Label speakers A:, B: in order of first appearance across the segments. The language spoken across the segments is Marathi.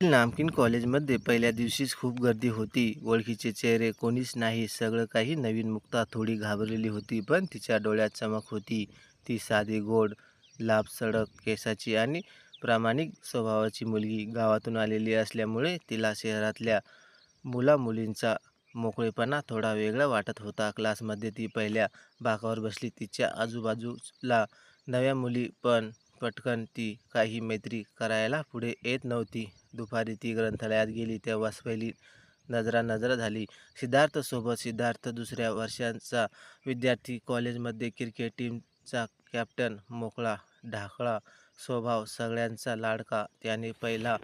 A: नामकीन कॉलेजमध्ये पहिल्या दिवशीच खूप गर्दी होती. ओळखीचे चेहरे कोणीच नाही. सगळं काही नवीन. मुक्ता थोडी घाबरलेली होती, पण तिच्या डोळ्यात चमक होती. ती साधी, गोड, लांबसडक केसाची आणि प्रामाणिक स्वभावाची मुलगी. गावातून आलेली असल्यामुळे तिला शहरातल्या मुलामुलींचा मोकळेपणा थोडा वेगळा वाटत होता. क्लासमध्ये ती पहिल्या बाकावर बसली. तिच्या आजूबाजूला नव्या मुली, पण पटकन ती काही मैत्री करायला पुढे येत नव्हती. दुपारी ती ग्रंथालयात गेली तेव्हाच पहिली नजरानजर झाली सिद्धार्थसोबत. सिद्धार्थ दुसऱ्या वर्षांचा विद्यार्थी. कॉलेजमध्ये क्रिकेट टीमचा कॅप्टन. मोकळा ढाकळा स्वभाव, सगळ्यांचा लाडका. त्याने पहिला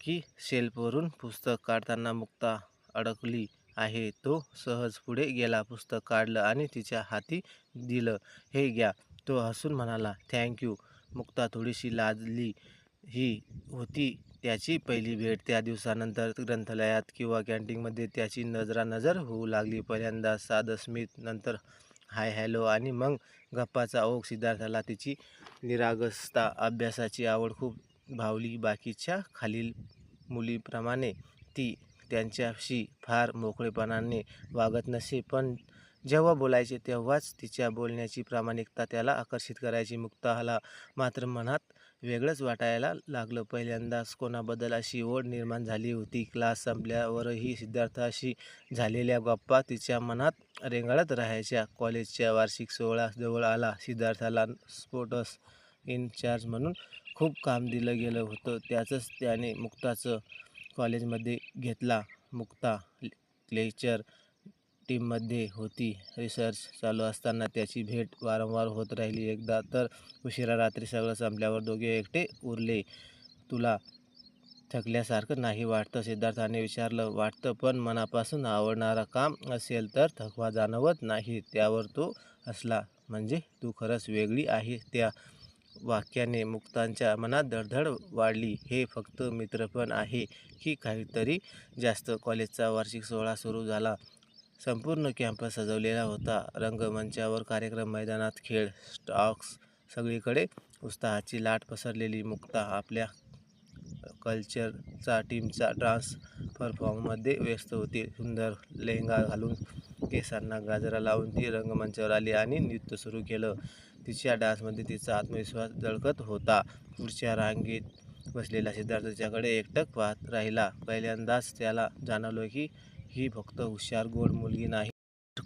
A: की शेल्फवरून पुस्तक काढताना मुक्ता अडकली आहे. तो सहज पुढे गेला, पुस्तक काढलं आणि तिच्या हाती दिलं. हे घ्या. तो हसून म्हणाला, थँक्यू मुक्ता थोडीशी लाजली. ही होती त्याची पहिली भेट. त्या दिवसानंतर ग्रंथालयात किंवा कॅन्टीनमध्ये त्याची नजरानजर होऊ लागली. पहिल्यांदा साधं स्मित, नंतर हाय हॅलो आणि मग गप्पाचा ओघ. सिद्धार्थाला तिची निरागसता, अभ्यासाची आवड खूप भावली. बाकीच्या खालील मुलीप्रमाणे ती त्यांच्याशी फार मोकळेपणाने वागत नसे, पण जेव्हा बोलायचे तेव्हाच तिच्या बोलण्याची प्रामाणिकता त्याला आकर्षित करायची. मुक्ताला मात्र मनात वेगळंच वाटायला लागलं. पहिल्यांदाच कोणाबद्दल अशी ओढ निर्माण झाली होती. क्लास संपल्यावरही सिद्धार्थाशी झालेल्या गप्पा तिच्या मनात रेंगाळत राहायच्या. कॉलेजच्या वार्षिक सोहळा जवळ आला. सिद्धार्थाला स्पोर्टस इन्चार्ज म्हणून खूप काम दिलं गेलं होतं. त्याचंच त्याने मुक्ताचं कॉलेजमध्ये घेतला. मुक्ता लेक्चर टीममध्ये होती. रिसर्च चालू असताना त्याची भेट वारंवार होत राहिली. एकदा तर उशिरा रात्री सगळं संपल्यावर दोघे एकटे उरले. तुला थकल्यासारखं नाही वाटतं सिद्धार्थाने विचारलं. वाटतं, पण मनापासून आवडणारं काम असेल तर थकवा जाणवत नाही. त्यावर तो असला म्हणजे तू खरंच वेगळी आहे त्या वाक्याने मुक्तांच्या मनात धडधड वाढली. हे फक्त मित्रपण आहे की काहीतरी जास्त? कॉलेजचा वार्षिक सोहळा सुरू झाला. संपूर्ण कॅम्पस सजवलेला होता. रंगमंचावर कार्यक्रम, मैदानात खेळ, स्टॉक्स सगळीकडे उत्साहाची लाट पसरलेली. मुक्ता आपल्या कल्चरचा टीमचा डान्स परफॉर्ममध्ये व्यस्त होती. सुंदर लेहंगा घालून, केसांना गाजरा लावून ती रंगमंचावर आली आणि नृत्य सुरू केलं. तिच्या डान्समध्ये तिचा आत्मविश्वास दळकत होता. पुढच्या रांगेत बसलेला सिद्धार्थ तिच्याकडे एकटक पाहत राहिला. पहिल्यांदाच त्याला जाणवलं की ही फक्त हुशार, गोड मुलगी नाही.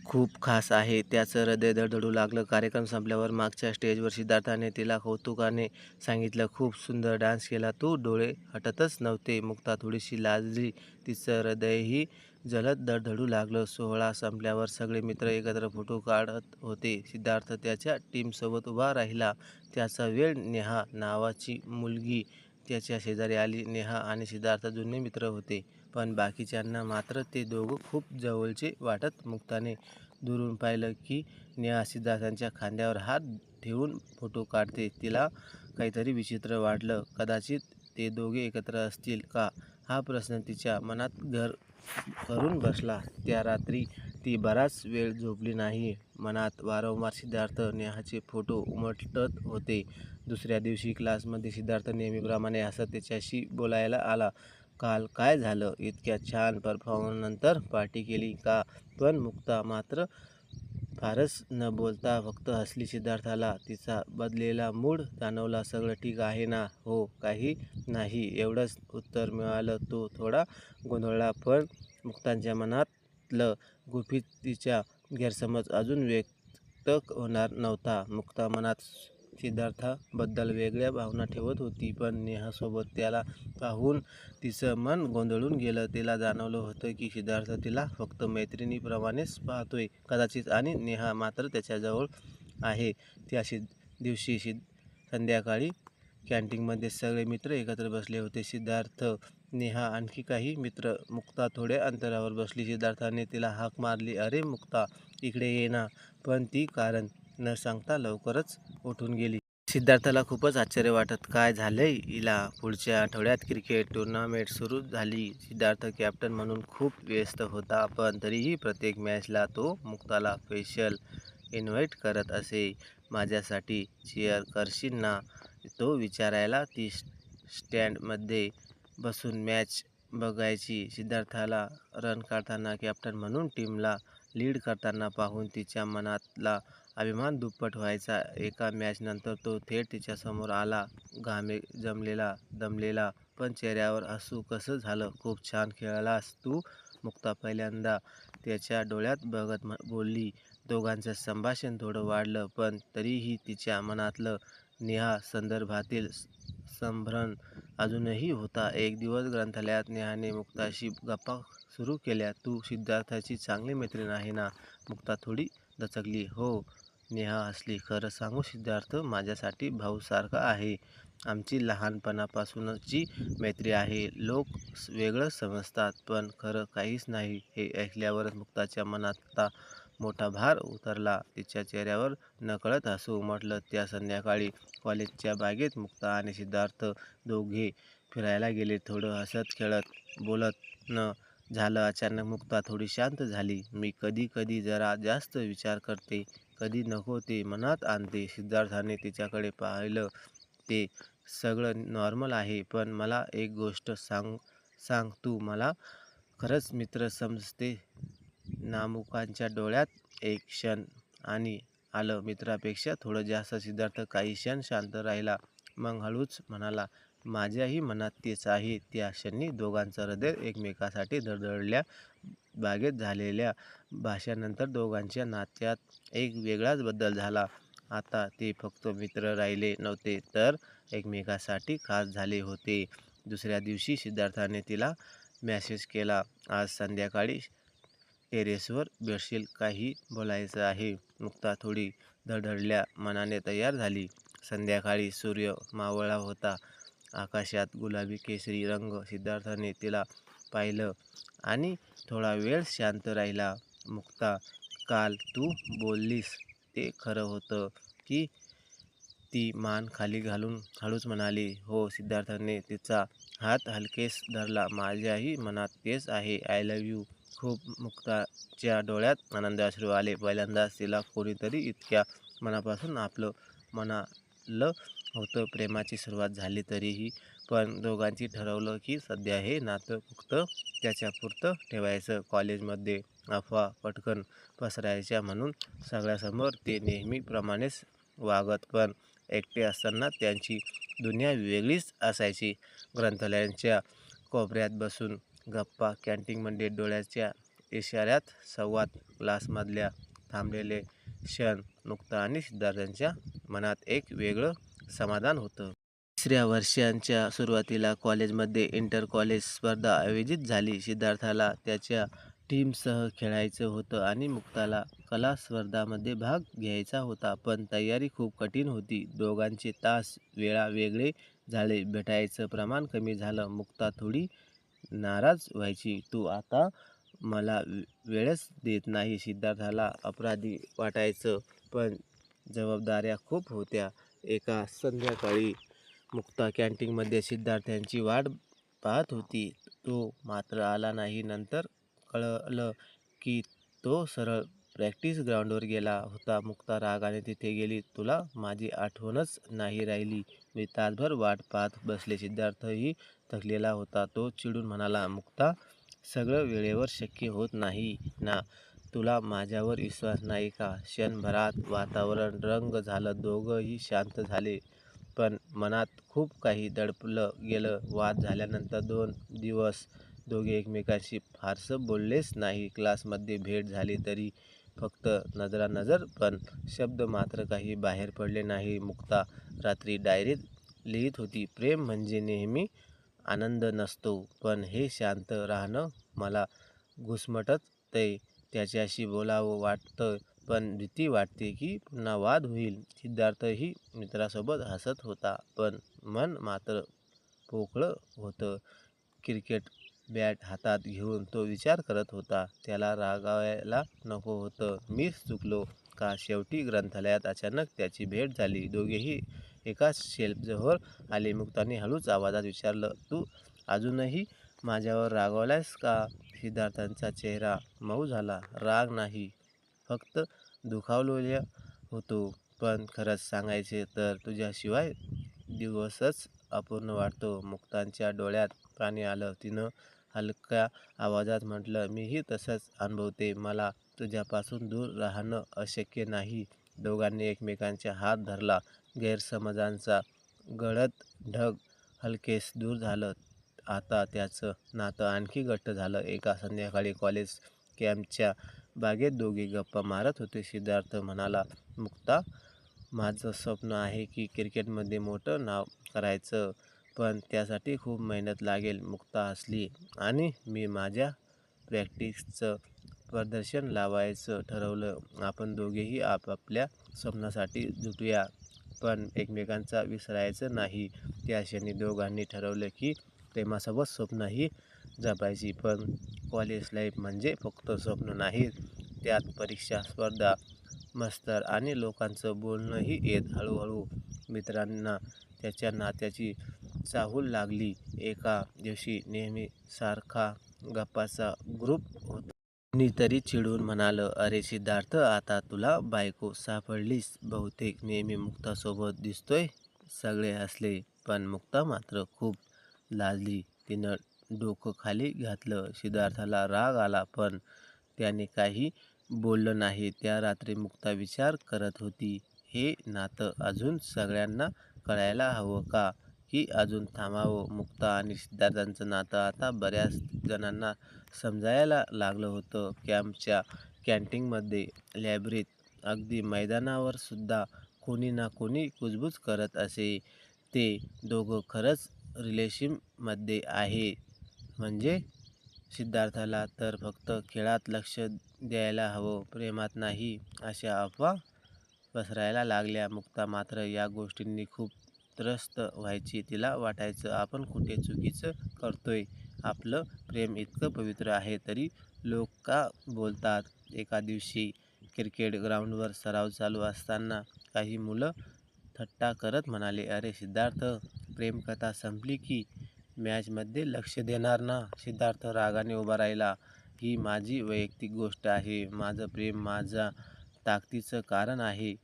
A: खूप खास आहे. त्याचं हृदय धडधडू लागलं. कार्यक्रम संपल्यावर मागच्या स्टेजवर सिद्धार्थाने तिला कौतुकाने सांगितलं, खूप सुंदर डान्स केला तू. डोळे हटतच नव्हते. मुक्ता थोडीशी लाजली. तिचं हृदयही जलद धडधडू लागलं. सोहळा संपल्यावर सगळे मित्र एकत्र फोटो काढत होते. सिद्धार्थ त्याच्या टीमसोबत उभा राहिला. त्याचा वेळ नेहा नावाची मुलगी त्याच्या शेजारी आली. नेहा आणि सिद्धार्थ जुने मित्र होते. पण बाकीच्यांना मात्र ते दोघं खूप जवळचे वाटत. मुक्ताने दुरून पाहिलं की नेहा सिद्धार्थांच्या खांद्यावर हात ठेवून फोटो काढते तिला काहीतरी विचित्र वाटलं. कदाचित ते दोघे एकत्र असतील का, हा प्रश्न तिच्या मनात घर करून बसला. त्या रात्री ती बराच वेळ झोपली नाही. मनात वारंवार सिद्धार्थ, नेहाचे फोटो उमटत होते. दुसऱ्या दिवशी क्लासमध्ये सिद्धार्थ नेहमीप्रमाणे असं त्याच्याशी बोलायला आला. काल काय झालं? इतक्या छान परफॉर्मन्सनंतर पार्टी केली का? पण मुक्ता मात्र फारच न बोलता फक्त हसली. सिद्धार्थाला तिचा बदलेला मूड जाणवला. सगळं ठीक आहे ना? हो, काही नाही, एवढंच उत्तर मिळालं. तो थोडा गोंधळला. पण मुक्तांच्या मनातलं गुपित, तिच्या गैरसमज अजून व्यक्त होणार नव्हता. मुक्ता मनात सिद्धार्थाबद्दल वेगळ्या भावना ठेवत होती. पण नेहासोबत त्याला पाहून तिचं मन गोंधळून गेलं. तिला जाणवलं होतं की सिद्धार्थ तिला फक्त मैत्रिणीप्रमाणेच पाहतोय कदाचित आणि नेहा मात्र त्याच्याजवळ आहे. त्या शि दिवशी संध्याकाळी कॅन्टीनमध्ये सगळे मित्र एकत्र बसले होते. सिद्धार्थ, नेहा, आणखी काही मित्र. मुक्ता थोड्या अंतरावर बसली. सिद्धार्थाने तिला हाक मारली, अरे मुक्ता, इकडे ये ना. पण ती कारण न सांगता लवकरच उठून गेली. सिद्धार्थला खूपच आश्चर्य वाटत काय झालंय हिला? पुढच्या आठवड्यात क्रिकेट टुर्नामेंट सुरू झाली. सिद्धार्थ कॅप्टन म्हणून खूप व्यस्त होता. पण तरीही प्रत्येक मॅचला तो मुक्ताला स्पेशल इन्व्हाइट करत असे. माझ्यासाठी चिअर करशील ना? तो विचारायला. ती स्टँडमध्ये बसून मॅच बघायची. सिद्धार्थाला रन काढताना, कॅप्टन म्हणून टीमला लीड करताना पाहून तिच्या मनातला अभिमान दुप्पट व्हायचा. एका मॅचनंतर तो थेट तिच्यासमोर आला. घामे जमलेला दमलेला, पण चेहऱ्यावर हसू. कसं झालं? खूप छान खेळलास तू, मुक्ता पहिल्यांदा त्याच्या डोळ्यात बघत बोलली. दोघांचं संभाषण थोडं वाढलं, पण तरीही तिच्या मनातलं नेहा संदर्भातील संभ्रम अजूनही होता. एक दिवस ग्रंथालयात नेहाने मुक्ताशी गप्पा सुरू केल्या. तू सिद्धार्थाची चांगली मैत्रीण आहे ना? मुक्ता थोडी दचकली. हो, नेहा असली खरं सांगू, सिद्धार्थ माझ्यासाठी भाऊसारखा आहे. आमची लहानपणापासूनची मैत्री आहे. लोक वेगळं समजतात, पण खरं काहीच नाही. हे ऐकल्यावरच मुक्ताच्या मनातला मोठा भार उतरला. तिच्या चेहऱ्यावर नकळत हसू उमटलं. त्या संध्याकाळी कॉलेजच्या बागेत मुक्ता आणि सिद्धार्थ दोघे फिरायला गेले. थोडं हसत-खेळत बोलत न झालं. अचानक मुक्ता थोडी शांत झाली. मी कधी कधी जरा जास्त विचार करते. कधी नको ते मनात आणते. सिद्धार्थाने तिच्याकडे पाहिलं. ते सगळं नॉर्मल आहे, पण मला एक गोष्ट सांग, सांग तू मला खरंच मित्र समजते नामुकांच्या डोळ्यात एक क्षण आणि आलं. मित्रापेक्षा थोडं जास्त. सिद्धार्थ काही क्षण शांत राहिला. मग हळूच म्हणाला, माझ्याही मनात तेच आहे. त्या क्षणी दोघांचं हृदय एकमेकासाठी धडधडलं. बागेत झालेल्या भाषणानंतर दोघांच्या नात्यात एक वेगळाच बदल झाला. आता ते फक्त मित्र राहिले नव्हते, तर एकमेकासाठी खास झाले होते. दुसऱ्या दिवशी सिद्धार्थाने तिला मॅसेज केला, आज संध्याकाळी टेरेसवर भेटशील? काही बोलायचं आहे. मुक्ता थोडी धडधडल्या मनाने तयार झाली. संध्याकाळी सूर्य मावळा होता. आकाशात गुलाबी-केशरी रंग. सिद्धार्थाने तिला पाहिलं आणि थोडा वेळ शांत राहिला. मुक्ता, काल तू बोललीस ते खरं होतं की? ती मान खाली घालून हळूच म्हणाली, हो. सिद्धार्थने तिचा हात हलकेस धरला. माझ्याही मनात तेच आहे. आय लव्ह यू खूप. मुक्ताच्या डोळ्यात आनंद अश्रू आले. पहिल्यांदाच तिला कोणीतरी इतक्या मनापासून आपलं म्हणालं होतं. प्रेमाची सुरुवात झाली तरीही पण दोघांची ठरवलं की सध्या हे नातं फक्त त्याच्यापुरतं ठेवायचं. कॉलेजमध्ये अफवा पटकन पसरायच्या म्हणून सगळ्यासमोर ते नेहमीप्रमाणेच वागत, पण एकटे असताना त्यांची दुनिया वेगळीच असायची. ग्रंथालयांच्या कोपऱ्यात बसून गप्पा, कॅन्टीनमध्ये डोळ्याच्या इशाऱ्यात संवाद, क्लासमधल्या थांबलेले क्षण. मुक्ता आणि सिद्धार्थांच्या मनात एक वेगळं समाधान होतं. तिसऱ्या वर्षांच्या सुरुवातीला कॉलेजमध्ये इंटर-कॉलेज स्पर्धा आयोजित झाली. सिद्धार्थाला त्याच्या टीमसह खेळायचं होतं आणि मुक्ताला कला स्पर्धामध्ये भाग घ्यायचा होता. पण तयारी खूप कठीण होती. दोघांचे तास, वेळा वेगळे झाले. भेटायचं प्रमाण कमी झालं. मुक्ता थोडी नाराज व्हायची. तू आता मला वेळच देत नाही. सिद्धार्थाला अपराधी वाटायचं, पण जबाबदाऱ्या खूप होत्या. एका संध्याकाळी मुक्ता कॅन्टीनमध्ये सिद्धार्थांची वाट पाहत होती. तो मात्र आला नाही. नंतर कळलं की तो सरळ प्रॅक्टिस ग्राउंडवर गेला होता. मुक्ता रागाने तिथे गेली. तुला माझी आठवणच नाही राहिली? मी तासभर वाट पाहत बसले. सिद्धार्थही थकलेला होता. तो चिडून म्हणाला, मुक्ता, सगळं वेळेवर शक्य होत नाही ना? तुला माझ्यावर विश्वास नाही का? क्षणभरात वातावरण रंग झालं. दोघंही शांत झाले, पण मनात खूप काही दडपलं गेलं. वाद झाल्यानंतर दोन दिवस दोघे एकमेकांशी फारसं बोललेच नाही. क्लासमध्ये भेट झाली तरी फक्त नजरानजर, पण शब्द मात्र काही बाहेर पडले नाही मुक्ता रात्री डायरीत लिहीत होती, प्रेम म्हणजे नेहमी आनंद नसतो, पण हे शांत राहणं मला घुसमटत ते त्याच्याशी बोलावं वाटतं पण भीती वाटते की पुन्हा वाद होईल. सिद्धार्थही मित्रासोबत हसत होता, पण मन मात्र पोकळं होतं. क्रिकेट बॅट हातात घेऊन तो विचार करत होता, त्याला रागावायला नको होतं. मीच चुकलो का? शेवटी ग्रंथालयात अचानक त्याची भेट झाली. दोघेही एकाच शेल्फजवळ आले. मुक्ताने हळूच आवाजात विचारलं, तू अजूनही माझ्यावर रागवलायस का? सिद्धार्थांचा चेहरा मऊ झाला. राग नाही, फक्त दुखावलेला होतो. पण खरंच सांगायचे तर तुझ्याशिवाय दिवसच अपूर्ण वाटतो. मुक्तांच्या डोळ्यात पाणी आलं. तिनं हलक्या आवाजात म्हटलं मीही तसंच अनुभवते. मला तुझ्यापासून दूर राहणं अशक्य नाही. दोघांनी एकमेकांचा हात धरला. गैरसमजांचा गडद ढग हलकेस दूर झालं. आता त्याचं नातं आणखी घट्ट झालं. एका संध्याकाळी कॉलेज कॅम्पच्या बागेत दोघे गप्पा मारत होते. सिद्धार्थ म्हणाला मुक्ता माझं स्वप्न आहे की क्रिकेटमध्ये मोठं नाव करायचं पण त्यासाठी खूप मेहनत लागेल मुक्ता हसली आणि मी माझ्या प्रॅक्टिसचं प्रदर्शन लावायचं ठरवलं. आपण दोघेही आपापल्या स्वप्नासाठी झुटूया पण एकमेकांचा विसरायचं नाही त्या क्षणी दोघांनी ठरवलं की प्रेमासोबत स्वप्नही जपायची. पण कॉलेज लाईफ म्हणजे फक्त स्वप्न नाही त्यात परीक्षा स्पर्धा मस्तर आणि लोकांचं बोलणंही येत. हळूहळू मित्रांना त्याच्या नात्याची चाहूल लागली. एका दिवशी नेहमी सारखा गप्पाचा ग्रुप होता. तरी चिडून म्हणालं अरे सिद्धार्थ आता तुला बायको सापडलीस बहुतेक. नेहमी मुक्तासोबत दिसतोय. सगळे हसले पण मुक्ता मात्र खूप लाजली. तिनं डोकं खाली घातलं. सिद्धार्थाला राग आला पण त्याने काही बोललं नाही. त्या रात्री मुक्ता विचार करत होती हे नातं अजून सगळ्यांना कळायला हवं का? की अजून थांबावं? मुक्ता आणि सिद्धार्थांचं नातं आता बऱ्याच जणांना समजायला लागलं होतं. कॅम्पच्या कॅन्टीनमध्ये लायब्ररीत अगदी मैदानावर सुद्धा कोणी ना कोणी कुजबूज करत असे. ते दोघं खरंच रिलेशनमध्ये आहे. म्हणजे सिद्धार्थाला तर फक्त खेळात लक्ष द्यायला हवं प्रेमात नाही अशा अफवा पसरायला लागल्या. मुक्ता मात्र या गोष्टींनी खूप त्रस्त व्हायची तिला वाटायचं आपण कुठे चुकीचं करतोय? आपलं प्रेम इतकं पवित्र आहे तरी लोक का बोलतात? एका दिवशी क्रिकेट ग्राउंडवर सराव चालू असताना काही मुलं थट्टा करत म्हणाले अरे सिद्धार्थ प्रेमकथा संपली की मॅचमध्ये लक्ष देणार ना? सिद्धार्थ रागाने उभा राहिला. ही माझी वैयक्तिक गोष्ट आहे. माझं प्रेम माझा ताकदीचं कारण आहे.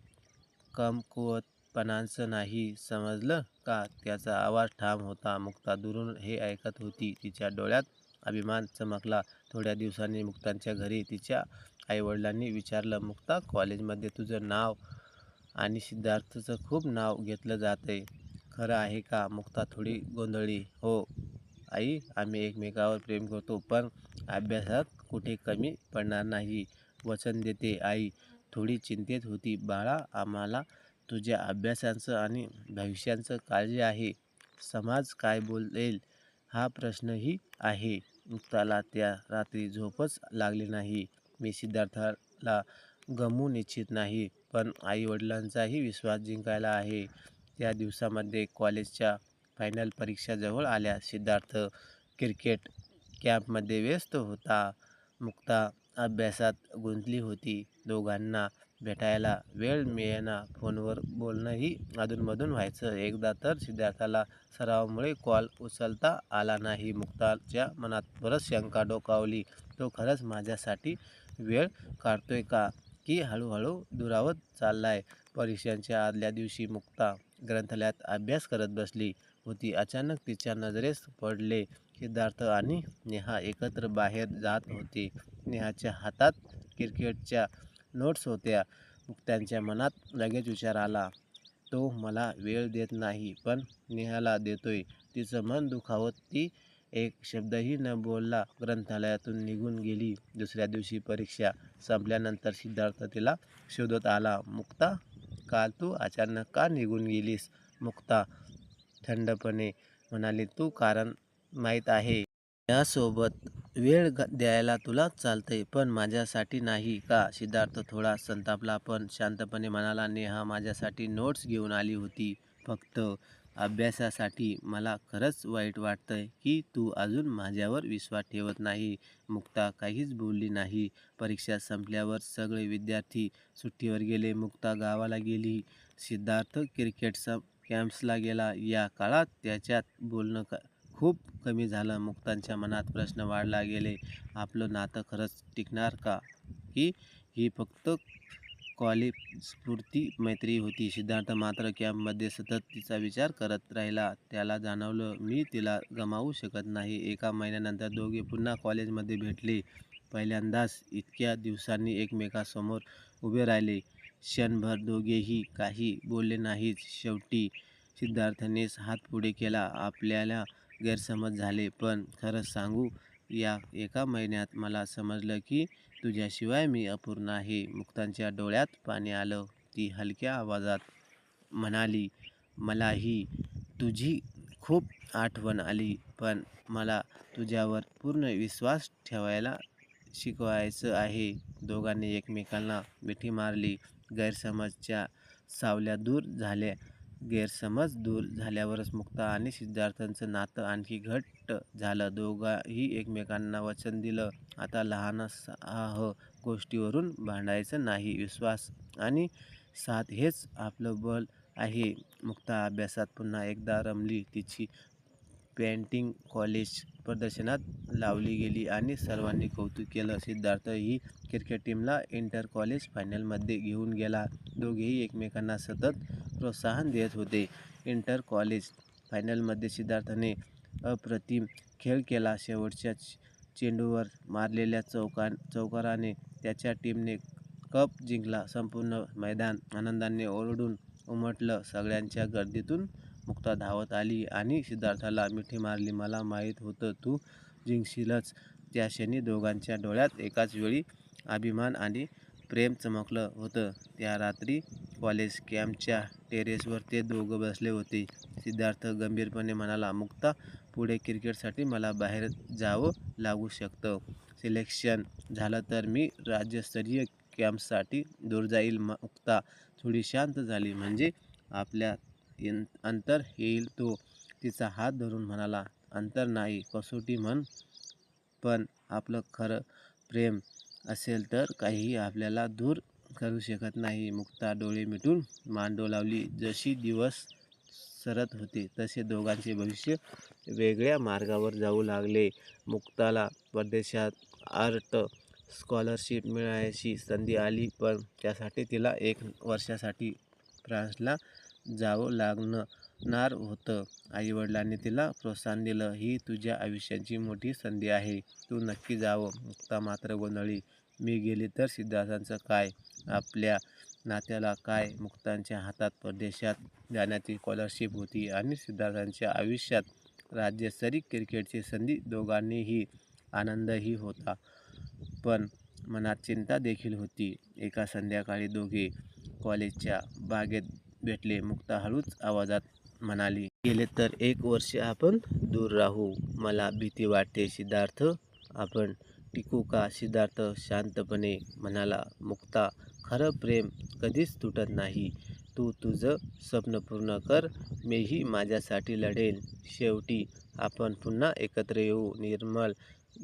A: कमकुवतपणाचं नाही. समजलं का? त्याचा आवाज ठाम होता. मुक्ता दुरून हे ऐकत होती. तिच्या डोळ्यात अभिमान चमकला. थोड्या दिवसांनी मुक्तांच्या घरी तिच्या आईवडिलांनी विचारलं मुक्ता कॉलेजमध्ये तुझं नाव आणि सिद्धार्थचं खूप नाव घेतलं जातंय. खरं आहे का? मुक्ता थोडी गोंधळी. हो आई आम्ही एकमेकावर प्रेम करतो पण अभ्यासात कुठे कमी पडणार नाही. वचन देते आई. थोडी चिंतेत होती. बाळा आम्हाला तुझ्या अभ्यासाचं आणि भविष्याचं काळजी आहे. समाज काय बोलेल हा प्रश्नही आहे. मुक्ताला त्या रात्री झोपच लागली नाही. मी सिद्धार्थाला गमवू इच्छित नाही पण आईवडिलांचाही विश्वास जिंकायला आहे. त्या दिवसामध्ये कॉलेजच्या फायनल परीक्षा जवळ आल्या. सिद्धार्थ क्रिकेट कॅम्पमध्ये व्यस्त होता. मुक्ता अभ्यासात गुंतली होती. दोघांना भेटायला वेळ मिळेना. फोनवर बोलणंही अधूनमधून व्हायचं. एकदा तर सिद्धार्थाला सरावामुळे कॉल उचलता आला नाही. मुक्ताच्या मनात परत शंका डोकावली. तो खरंच माझ्यासाठी वेळ काढतोय का? की हळूहळू दुरावत चाललाय? परीक्षांच्या आदल्या दिवशी मुक्ता ग्रंथालयात अभ्यास करत बसली होती. अचानक तिच्या नजरेस पडले सिद्धार्थ आणि नेहा एकत्र बाहेर जात होती. नेहाच्या हातात क्रिकेटच्या नोट्स होत्या. मुक्त्यांच्या मनात लगेच विचार आला तो मला वेळ देत नाही पण नेहाला देतोय. तिचं मन दुखावत ती एक शब्दही न बोलला ग्रंथालयातून निघून गेली. दुसऱ्या दिवशी परीक्षा संपल्यानंतर सिद्धार्थ तिला शोधत आला मुक्ता काल तू अचानक का निघून गेलीस? मुक्ता थंडपणे म्हणाली तू कारण माहीत आहे. यासोबत वेळ द्यायला तुलाच चालतंय पण माझ्यासाठी नाही का सिद्धार्थ थोडा संतापला पण शांतपणे म्हणाला नेहा माझ्यासाठी नोट्स घेऊन आली होती फक्त अभ्यासासाठी मला खरंच वाईट वाटतंय की तू अजून माझ्यावर विश्वास ठेवत नाही. मुक्ता काहीच बोलली नाही. परीक्षा संपल्यावर सगळे विद्यार्थी सुट्टीवर गेले. मुक्ता गावाला गेली. सिद्धार्थ क्रिकेटचा कॅम्प्सला गेला. या काळात त्याच्यात बोलणं क खूप कमी झालं. मुक्तांच्या मनात प्रश्न वाढला गेले. आपलं नातं खरंच टिकणार का? की ही फक्त कॉलेज स्फूर्ती मैत्री होती. सिद्धार्थ मात्र कॅम्पमध्ये सतत तिचा विचार करत राहिला. त्याला जाणवलं, मी तिला गमावू शकत नाही. एका महिन्यानंतर दोघे पुन्हा कॉलेजमध्ये भेटले. पहिल्यांदाच इतक्या दिवसांनी एकमेकासमोर उभे राहिले. क्षणभर दोघेही काही बोलले नाहीत. शेवटी सिद्धार्थनेच हात पुढे केला. आपल्याला गैरसमज झाले. पण खरंच सांगू, या एका महिन्यात मला समजलं की तुझ्याशिवाय मी अपूर्ण आहे. मुक्तांच्या डोळ्यात पाणी आलं. ती हलक्या आवाजात म्हणाली, मलाही तुझी खूप आठवण आली. पण मला तुझ्यावर पूर्ण विश्वास ठेवायला शिकवायचं आहे. दोघांनी एकमेकांना मिठी मारली. गैरसमजच्या सावल्या दूर झाल्या. गैरसमज दूर झाल्यावरच मुक्ता आणि सिद्धार्थांचं नातं आणखी घट घट्ट झालं. दोघाही एकमेकांना वचन दिलं, आता लहान साह गोष्टीवरून भांडायचं नाही. विश्वास आणि साथ हेच आपलं बल आहे. मुक्ता अभ्यासात पुन्हा एकदा रमली. तिची पेंटिंग कॉलेज प्रदर्शनात लावली गेली आणि सर्वांनी कौतुक केलं. सिद्धार्थ ही क्रिकेट टीमला इंटर कॉलेज फायनलमध्ये घेऊन गेला. दोघेही एकमेकांना सतत प्रोत्साहन देत होते. इंटर कॉलेज फायनलमध्ये सिद्धार्थने अप्रतिम खेळ केला. शेवटच्या चेंडूवर मारलेल्या चौकाराने त्याच्या टीमने कप जिंकला. संपूर्ण मैदान आनंदाने ओरडून उमटलं. सगळ्यांच्या गर्दीतून मुक्ता धावत आली आणि सिद्धार्थाला मिठी मारली. मला माहीत होतं तू जिंकशीलच. त्या क्षणी दोघांच्या डोळ्यात एकाच वेळी अभिमान आणि प्रेम चमकलं होतं. त्या रात्री कॉलेज कॅम्पच्या टेरेसवर ते दोघं बसले होते. सिद्धार्थ गंभीरपणे म्हणाला, मुक्ता, पुढे क्रिकेटसाठी मला बाहेर जावं लागू शकतं. सिलेक्शन झालं तर मी राज्यस्तरीय कॅम्पसाठी दूर जाईल मुक्ता थोडी शांत झाली. म्हणजे आपल्या अंतर येईल? तो तिचा हात धरून म्हणाला, अंतर नाही, कसोटी म्हण. पण आपलं खरं प्रेम असेल तर काहीही आपल्याला दूर करू शकत नाही. मुक्ता डोळे मिटून मान डोलावली. जशी दिवस सरत होते तसे दोघांचे भविष्य वेगळ्या मार्गावर जाऊ लागले. मुक्ताला परदेशात आर्ट स्कॉलरशिप मिळायची संधी आली. पण त्यासाठी तिला एक वर्षासाठी फ्रान्सला जावं लागणार होतं. आईवडिलांनी तिला प्रोत्साहन दिलं. ही तुझ्या आयुष्याची मोठी संधी आहे. तू नक्की जावं. मुक्ता मात्र गोंधळी मी गेली तर सिद्धार्थांचं काय? आपल्या नात्याला काय? मुक्तांच्या हातात परदेशात जाण्याची स्कॉलरशिप होती आणि सिद्धार्थांच्या आयुष्यात राज्यस्तरीय क्रिकेटची संधी. दोघांनीही आनंदही होता. पण मनात चिंता देखील होती. एका संध्याकाळी दोघे कॉलेजच्या बागेत भेटले. मुक्ता हळूच आवाजात म्हणाली. गेले तर एक वर्ष आपण दूर राहू. मला भीती वाटते. सिद्धार्थ, आपण टिकू का? सिद्धार्थ शांतपणे म्हणाला, मुक्ता, खरं प्रेम कधीच तुटत नाही. तू तुझं स्वप्न पूर्ण कर. मीही माझ्यासाठी लढेन. शेवटी आपण पुन्हा एकत्र येऊ. निर्मल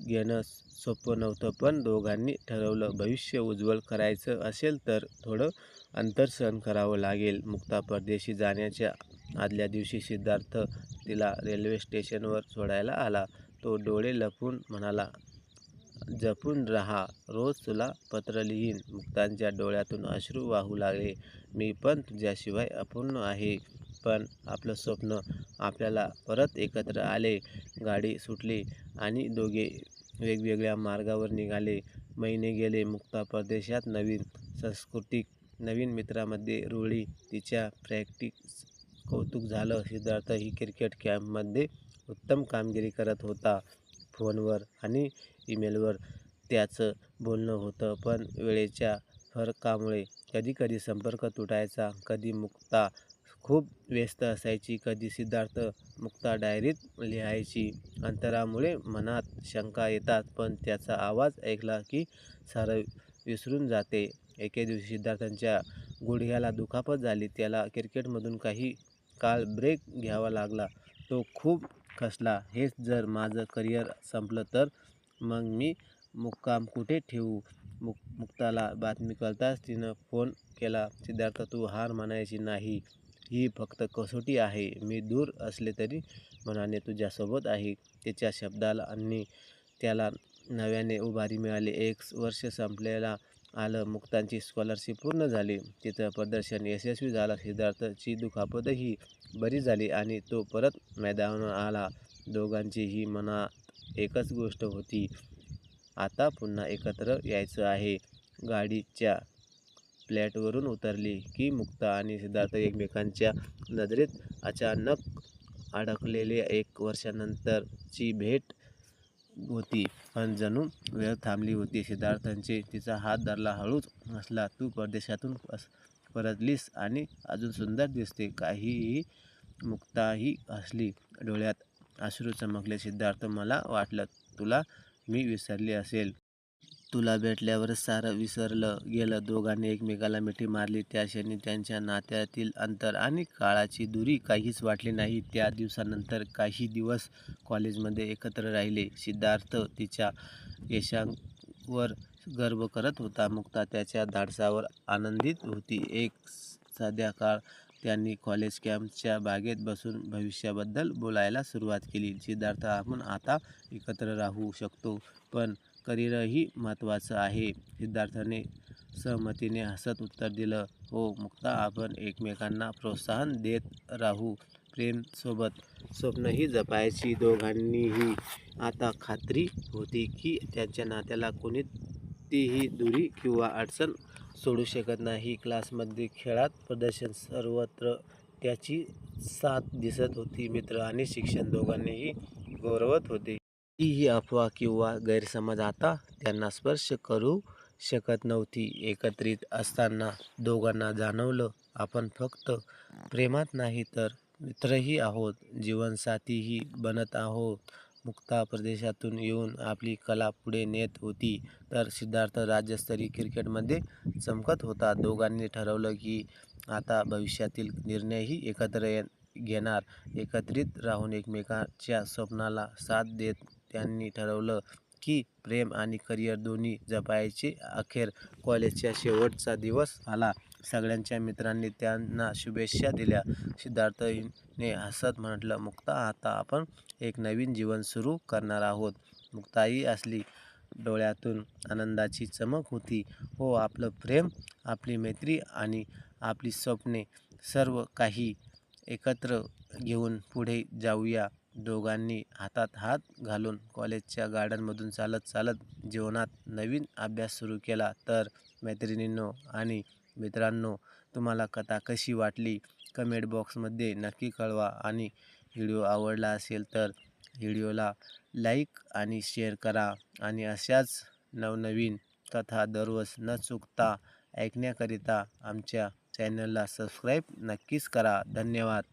A: घेणं सोपं नव्हतं. पण दोघांनी ठरवलं, भविष्य उज्ज्वल करायचं असेल तर थोडं अंतर सहन करावं लागेल. मुक्ता परदेशी जाण्याच्या आदल्या दिवशी सिद्धार्थ तिला रेल्वे स्टेशनवर सोडायला आला. तो डोळे लपून म्हणाला, जपून राहा. रोज तुला पत्र लिहीन. मुक्तांच्या डोळ्यातून अश्रू वाहू लागले. मी पण तुझ्याशिवाय अपूर्ण आहे. पण आपलं स्वप्न आपल्याला परत एकत्र आले. गाडी सुटली आणि दोघे वेगवेगळ्या मार्गावर निघाले. महिने गेले. मुक्ता परदेशात नवीन सांस्कृतिक नवीन मित्रामध्ये रुळी तिच्या प्रॅक्टिस कौतुक झालं. सिद्धार्थही क्रिकेट कॅम्पमध्ये उत्तम कामगिरी करत होता. फोनवर आणि ईमेलवर त्याचं बोलणं होतं. पण वेळेच्या फरकामुळे कधी-कधी संपर्क तुटायचा. कधी मुक्ता खूप व्यस्त असायची. कधी सिद्धार्थ. मुक्ता डायरीत लिहायची, अंतरामुळे मनात शंका येतात. पण त्याचा आवाज ऐकला की सारं विसरून जाते. एके दिवशी सिद्धार्थांच्या गुडघ्याला दुखापत झाली. त्याला क्रिकेटमधून काही काळ ब्रेक घ्यावा लागला. तो खूप खसला हेच जर माझं करिअर संपलं तर? मग मी मुक्काम कुठे ठेवू? मुक्ताला बातमी कळताच तिनं फोन केला. सिद्धार्थ, तू हार मानायची नाही. ही फक्त कसोटी आहे. मी दूर असले तरी मनाने तुझ्यासोबत आहे. त्याच्या शब्दाला आणि त्याला नव्याने उभारी मिळाली. एक वर्ष संपलेला आलं मुक्तांची स्कॉलरशिप पूर्ण झाली तिथं प्रदर्शन यशस्वी झालं सिद्धार्थची दुखापतही बरी झाली आणि तो परत मैदानावर आला. दोघांचीही मनात एकच गोष्ट होती. आता पुन्हा एकत्र यायचं आहे. गाडीच्या प्लॅटवरून उतरली की मुक्ता आणि सिद्धार्थ एकमेकांच्या नजरेत अचानक अडकलेले एक वर्षानंतरची भेट होती पण जणू वेळ थांबली होती. सिद्धार्थांचे तिचा हात धरला. हळूच असला तू परदेशातून अस परतलीस आणि अजून सुंदर दिसते. काहीही मुक्ताही हसली डोळ्यात अश्रू चमकले सिद्धार्थ मला वाटलं तुला मी विसरली असेल. तुला भेटल्यावरच सारं विसरलं गेलं. दोघांनी एकमेकाला मिठी मारली. त्या क्षणी त्यांच्या नात्यातील अंतर आणि काळाची दुरी काहीच वाटली नाही. त्या दिवसानंतर काही दिवस कॉलेजमध्ये एकत्र राहिले. सिद्धार्थ तिच्या यशांवर गर्व करत होता. मुक्ता त्याच्या धाडसावर आनंदित होती. एक सध्याकाळ त्यांनी कॉलेज कॅम्पच्या बागेत बसून भविष्याबद्दल बोलायला सुरुवात केली. सिद्धार्थ आपण आता एकत्र राहू शकतो पण करिअरही महत्त्वाचं आहे. सिद्धार्थाने सहमतीने हसत उत्तर दिलं हो मुक्ता आपण एकमेकांना प्रोत्साहन देत राहू. प्रेमसोबत स्वप्नही जपायची. दोघांनीही आता खात्री होती की त्यांच्या नात्याला कोणतीही दुरी किंवा अडचण सोडू शकत नाही. क्लासमध्ये खेळात प्रदर्शन सर्वत्र त्याची साथ दिसत होती. मित्र आणि शिक्षण दोघांनीही गौरवत होते. ही अफवा किंवा गैरसमज आता त्यांना स्पर्श करू शकत नव्हती. एकत्रित असताना दोघांना जाणवलं आपण फक्त प्रेमात नाही तर मित्रही आहोत. जीवनसाथीही बनत आहोत. मुक्ता प्रदेशातून येऊन आपली कला पुढे नेत होती तर सिद्धार्थ राज्यस्तरीय क्रिकेटमध्ये चमकत होता. दोघांनी ठरवलं की आता भविष्यातील निर्णयही एकत्र घेणार. एकत्रित राहून एकमेकांच्या स्वप्नाला साथ देत त्यांनी ठरवलं की प्रेम आणि करिअर दोन्ही जपायचे. अखेर कॉलेजच्या शेवटचा दिवस आला. सगळ्यांच्या मित्रांनी त्यांना शुभेच्छा दिल्या. सिद्धार्थने हसत म्हटलं मुक्ता आता आपण एक नवीन जीवन सुरू करणार आहोत. मुक्ताही असली डोळ्यातून आनंदाची चमक होती. हो आपलं प्रेम आपली मैत्री आणि आपली स्वप्ने सर्व काही एकत्र घेऊन पुढे जाऊया. दोघांनी हातात हात घालून कॉलेजच्या गार्डनमधून चालत चालत जीवनात नवीन अभ्यास सुरू केला. तर मैत्रिणींनो आणि मित्रांनो तुम्हाला कथा कशी वाटली? कमेंट बॉक्समध्ये नक्की कळवा. आणि व्हिडिओ आवडला असेल तर व्हिडिओला लाईक आणि शेअर करा. आणि अशाच नवनवीन कथा दररोज न चुकता ऐकण्याकरिता आमच्या चॅनलला सबस्क्राईब नक्कीच करा. धन्यवाद.